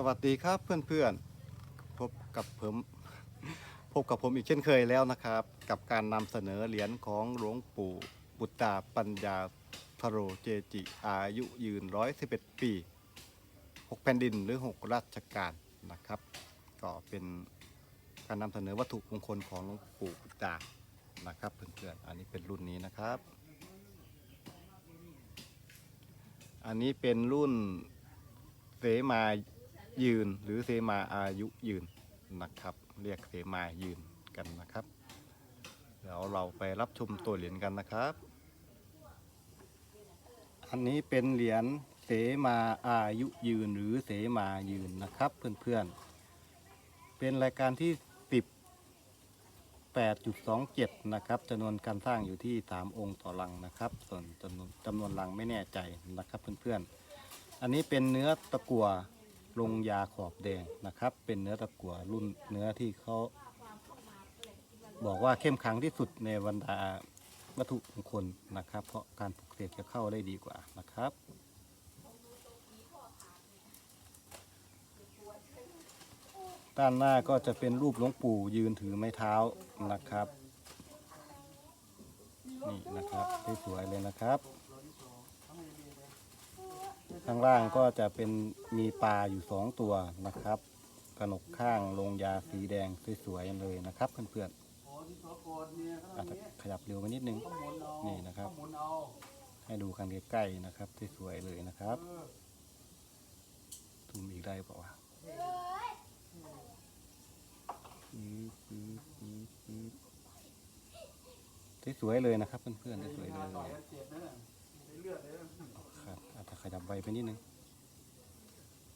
สวัสดีครับเพื่อนๆพบกับผมพบกับผมอีกเช่นเคยแล้วนะครับ กับการนำเสนอเหรียญของหลวงปู่บุตตาปัญญาพโรเจจิ อายุยืน 111 ปี 6 แผ่นดินหรือ 6 ราชการนะครับ ก็เป็นการนำเสนอวัตถุมงคลของหลวงปู่บุตตานะครับเพื่อนๆอันนี้เป็นรุ่นนี้นะครับ อันนี้เป็นรุ่นเสมา ยืน หรือเสมาอายุยืนนะครับ เรียกเสมายืนกันนะครับ เดี๋ยวเราไปรับชมตัวเหรียญกันนะครับ อันนี้เป็นเหรียญเสมาอายุยืนหรือเสมายืนนะครับเพื่อนๆ เป็นรายการที่10 8.27 นะครับจำนวนการสร้างอยู่ที่ 3 องค์ต่อลังนะครับ ส่วนจำนวนจำนวนลังไม่แน่ใจนะครับเพื่อนๆ อันนี้เป็นเนื้อตะกั่ว ลงยาขอบแดงนะครับ เป็นเนื้อตะกั่วรุ่นเนื้อที่เขาบอกว่าเข้มขังที่สุดในบรรดาวัตถุมงคลนะครับ เพราะการปลุกเสกจะเข้าได้ดีกว่านะครับด้านหน้าก็จะเป็นรูปหลวงปู่ยืนถือไม้เท้านะครับ นี่นะครับสวยๆเลยนะครับ ข้างล่างก็จะเป็นมีปลาอยู่สองตัวนะครับกระหนกข้างลงยาสีแดงสวยๆเลยนะครับเพื่อนๆอาจจะขยับเร็วไปนิดนึงนี่นะครับ ให้ดูกันใกล้ๆนะครับสวยๆเลยนะครับซูมอีกได้เปล่าวะสวยๆเลยนะครับเพื่อนๆสวยๆเลย ครับอาจจะขยับ ไวไปนิดนึง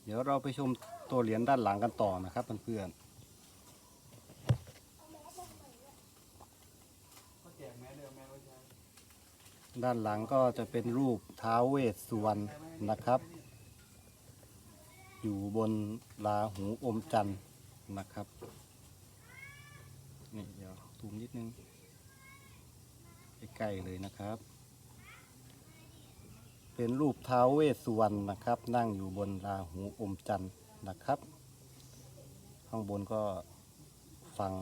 เดี๋ยวเราไปชมตัวเหรียญด้านหลังกันต่อนะครับเพื่อนๆด้านหลังก็จะเป็นรูปท้าวเวสสุวรรณนะครับ อยู่บนลาหูอมจันทร์นะครับ นี่เดี๋ยวซูมนิดนึงใกล้ๆเลยนะครับ เป็นรูปท้าวเวสสุวรรณนะครับ นั่งอยู่บนราหูอมจันทร์นะครับ ข้างบนก็ฝั่ง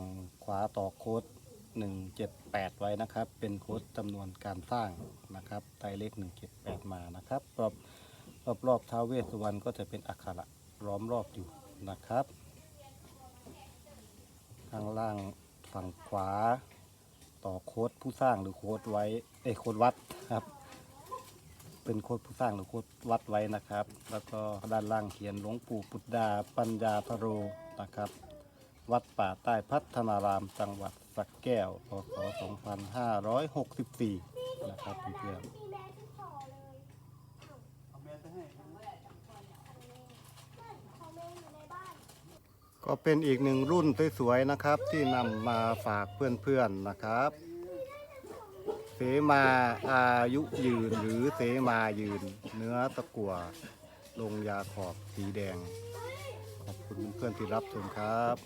ขวาต่อโค้ด178 ไว้นะครับ เป็นโค้ดจำนวนการสร้างนะครับไตเลข 178 มานะครับรอบรอบรอบท้าวเวสสุวรรณก็จะเป็นอักขระล้อมรอบอยู่นะครับ ข้างล่างฝั่งขวาต่อโค้ดผู้สร้างหรือโค้ดไว้เอโค้ดวัดครับ เป็นโคดผู้สร้างหรือโคดวัดไว้นะครับ แล้วก็ด้านล่างเขียนหลวงปู่ปุตดา ปัญญาพโรนะครับ วัดป่าใต้พัฒนารามจังหวัดสักแก้วพศ2564 นะครับเพื่อนๆมีแม่ที่ขอเลยเอาแม่ไปให้ของแม่อยู่ในบ้านก็เป็นอีกหนึ่งรุ่นสวยๆนะครับ ที่นำมาฝากเพื่อนๆนะครับ เสมาอายุยืนหรือเสมายืน เนื้อตะกั่วลงยาขอบสีแดง ขอบคุณเพื่อนที่รับชมครับ